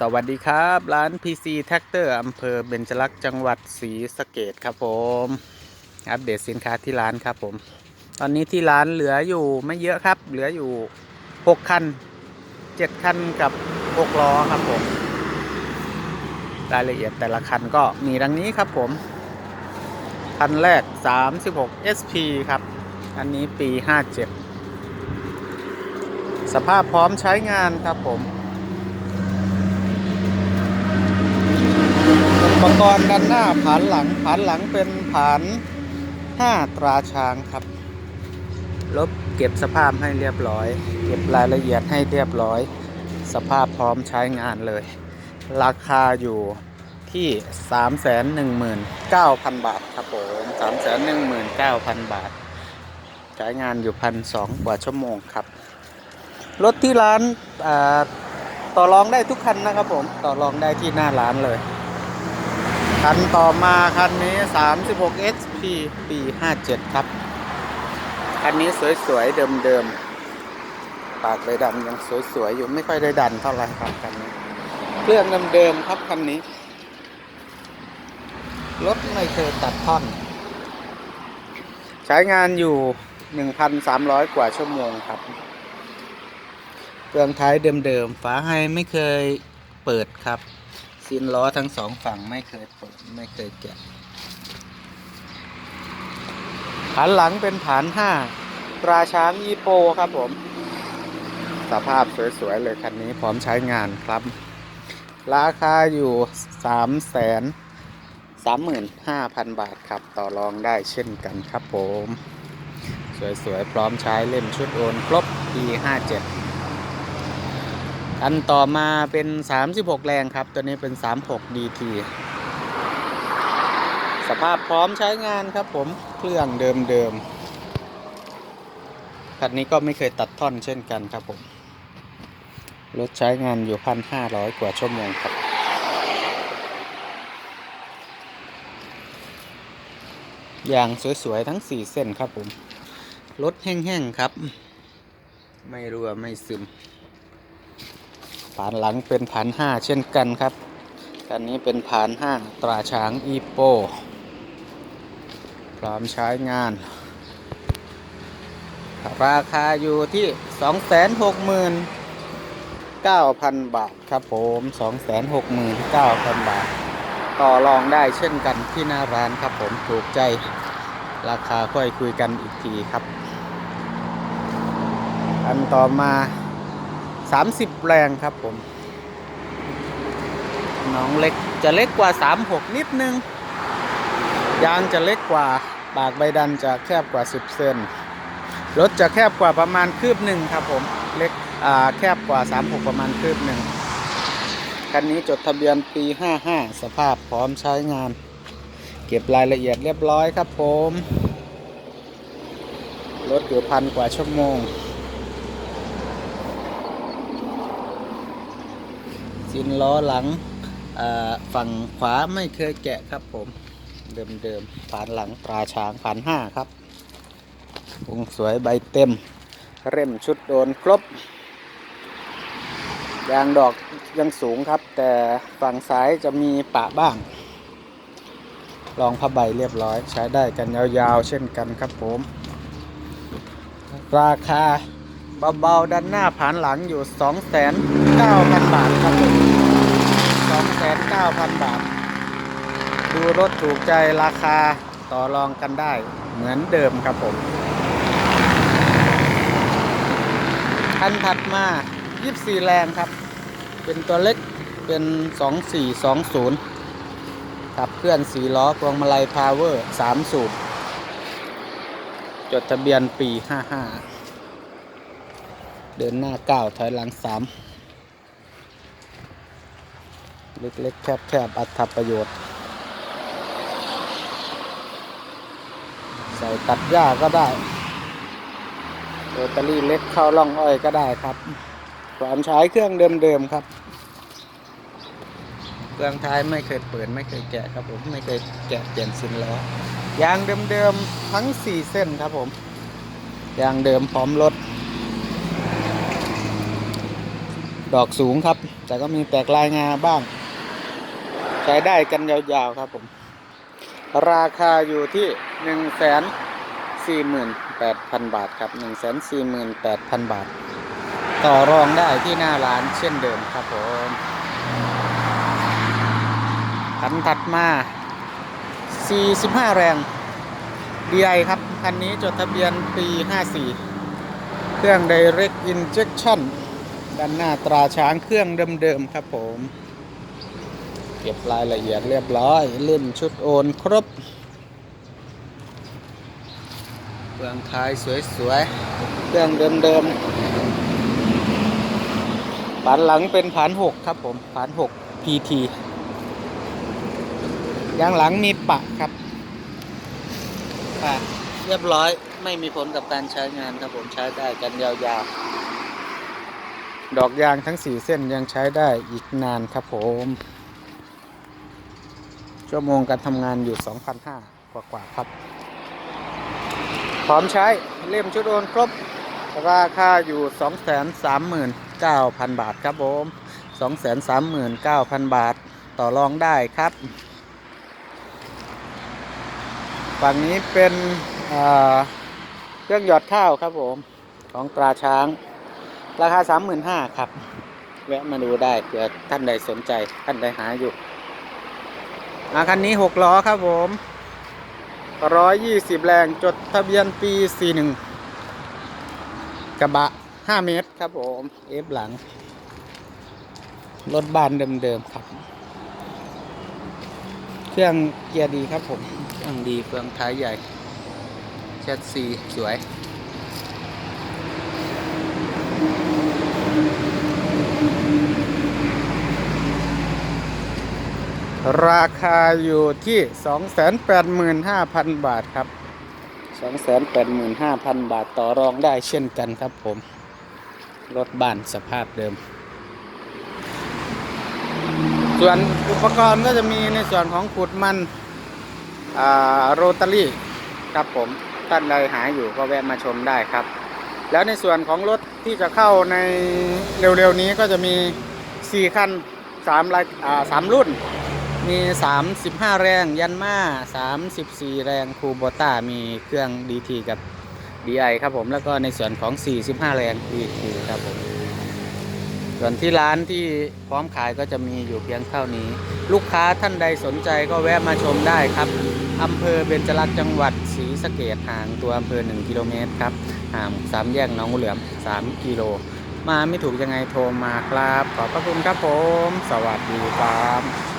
สวัสดีครับ ร้าน PC Tractor อำเภอเบญจลักษณ์จังหวัดศรีสะเกดครับผม อัปเดตสินค้าที่ร้านครับผม ตอนนี้ที่ร้านเหลืออยู่ไม่เยอะครับ เหลืออยู่ 6 คัน 7 คันกับ 6 ล้อครับผม รายละเอียดแต่ละคันก็มีดังนี้ครับผม คันแรก 36 SP ครับ อันนี้ปี 57 สภาพพร้อมใช้งานครับผม อุป กรณ์ด้านหน้าผานหลังผานหลังเป็นผาน5ตราช้างครับ ลบเก็บสภาพให้เรียบร้อย เก็บรายละเอียดให้เรียบร้อย สภาพพร้อมใช้งานเลย ราคาอยู่ที่ 319,000 บาทครับผม319,000 บาท ใช้งานอยู่พันสองกว่าชั่วโมงครับ รถที่ร้านต่อรองได้ทุกคันนะครับผม ต่อรองได้ที่หน้าร้านเลย คันต่อมาคันนี้ 36 HP ปี 57 ครับ คันนี้สวยๆ เดิมๆ ปากใบดำยังสวยๆ อยู่ไม่ค่อยได้ดันเท่าไหร่ครับคันนี้ เครื่องเดิมๆ ครับคันนี้ รถไม่เคยตัดท่อน ใช้งานอยู่ 1,300 กว่าชั่วโมงครับ เครื่องท้ายเดิมๆ ฝาไฮไม่เคยเปิดครับ ซินล้อทั้งสองฝั่งไม่เคยเปิดไม่เคยแกะฐานหลังเป็นฐานห้าตราช้างอีโปครับผม สภาพสวยๆเลยคันนี้พร้อมใช้งานครับ ราคาอยู่สามแสนสามหมื่นห้าพันบาทครับ ต่อรองได้เช่นกันครับผม สวยๆ พร้อมใช้เล่มชุดโอนครบปีห้าเจ็ด อันต่อมาเป็น 36 แรงครับ ตัวนี้เป็น 36 DT สภาพพร้อมใช้งานครับผม เครื่องเดิมๆ คันนี้ก็ไม่เคยตัดท่อนเช่นกันครับผม รถใช้งานอยู่ 1,500 กว่าชั่วโมงครับ อย่างสวย ๆ ทั้ง 4 เส้นครับผม รถแห้ง ๆ ครับ ไม่รั่วไม่ซึม ผานหลังเป็นผานห้าเช่นกันครับคันนี้เป็นผานห้าตราช้างอีโป พร้อมใช้งาน ราคาอยู่ที่ 269,000 บาทครับผม 269,000 บาท ต่อรองได้เช่นกันที่หน้าร้านครับผมถูกใจราคาค่อยคุยกันอีกทีครับ อันต่อมา 30 แรงครับผม น้องเล็กจะเล็กกว่า 36 นิดนึง ยางจะเล็กกว่าปากใบดันจะแคบกว่า 10 เซนรถจะแคบกว่าประมาณคืบหนึ่งครับผม เล็กอ่าแคบกว่า 36 ประมาณคืบหนึ่งคันนี้จดทะเบียนปี 55 สภาพพร้อมใช้งาน เก็บรายละเอียดเรียบร้อยครับผม รถอยู่พันกว่าชั่วโมง สินล้อหลังฝั่งขวาไม่เคยแกะครับผม เดิมๆผ่านหลังตราช้างผ่านห้าครับวงสวยใบเต็ม เร่มชุดโดนครบ ยางดอกยังสูงครับ แต่ฝั่งซ้ายจะมีปะบ้างรองผ้าใบเรียบร้อย ใช้ได้กันยาวๆ เช่นกันครับผม ราคาเบาๆด้านหน้าผานหลังอยู่ 2,900,000บาทครับผม 9,000 บาท ดูรถถูกใจราคาต่อรองกันได้เหมือนเดิมครับผมคันถัดมา 24 แรงครับ เป็นตัวเล็กเป็น 2420 ขับเคลื่อน4ล้อพวงมาลัยพาวเวอร์3สูบจดทะเบียนปี 55 เดินหน้าเก้าถอยหลังสาม เล็กๆ แคบๆ อัตประโยชน์ ใส่ตัดหญ้าก็ได้โรตารี่เล็กเข้าล่องอ้อยก็ได้ครับพร้อมใช้เครื่องเดิมๆครับ เครื่องท้ายไม่เคยเปิดไม่เคยแกะครับผมไม่เคยแกะเปลี่ยนซินล้อยางเดิมๆทั้ง 4 เส้นครับผมยางเดิมพร้อมรถดอกสูงครับ แต่ก็มีแตกลายงาบ้าง ใช้ได้กันยาวๆครับผม ราคาอยู่ที่1นึ่งแสนสี่หมื่นแปดพันบาทครับ1นึ่งแสนสี่หมื่นแปดพันบาท ต่อรองได้ที่หน้าร้านเช่นเดิมครับผมคันถัดมา 45 แรง DI ครับ คันนี้จดทะเบียนปี 54 เครื่อง Direct Injection ด้านหน้าตราช้างเครื่องเดิมๆครับผม เก็บรายละเอียดเรียบร้อย เล่นชุดโอนครบเครื่องท้ายสวยๆเครื่องเดิมๆผานหลังเป็นผาน6ครับผมผาน6 PT ยางหลังมีปะครับปะเรียบร้อยไม่มีผลกับการใช้งานครับผมใช้ได้กันยาวๆ ดอกยางทั้ง4เส้นยังใช้ได้อีกนานครับผม ชั่วโมงการทำงานอยู่ 2,500 กว่ากว่าๆครับ พร้อมใช้เล่มชุดโอนครบ ราคาอยู่ 239,000 บาทครับผม 239,000 บาทต่อรองได้ครับฝั่งนี้เป็นเเครื่องหยอดข้าวครับผม ของตราช้าง ราคา 35,000ครับ แวะมาดูได้เผื่อท่านใดสนใจ ท่านใดหาอยู่ อาคันนี้หกล้อครับผมร้อยยี่สิบแรงจดทะเบียนปีสี่หนึ่งกระบะห้าเมตรครับผมเอฟหลัง รถบานเดิมๆครับ เครื่องเกียร์ดีครับผม เครื่องดีเฟืองท้ายใหญ่แชสซีสวย ราคาอยู่ที่ 285,000 บาทครับ 285,000 บาทต่อรองได้เช่นกันครับผม รถบ้านสภาพเดิม ส่วนอุปกรณ์ก็จะมีในส่วนของขุดมันโรตารี่ครับผม ท่านใดหาอยู่ก็แวะมาชมได้ครับ แล้วในส่วนของรถที่จะเข้าในเร็วๆนี้ก็จะมี 4 คัน3รายอ่า3รุ่น มี 35 แรง ยันมา34 แรงคูโบต้ามีเครื่อง DT กับ DI ครับผมแล้วก็ในส่วนของ 45 แรง DT ครับผมส่วนที่ร้านที่พร้อมขายก็จะมีอยู่เพียงเท่านี้ ลูกค้าท่านใดสนใจก็แวะมาชมได้ครับอำเภอเบญจรักษ์จังหวัดศรีสะเกดห่างตัวอำเภอ 1 กิโลเมตรครับห่างสามแยกหน้องเหลือม 3 กิโล มาไม่ถูกยังไงโทรมาครับ ขอบพระคุณครับผม สวัสดีครับ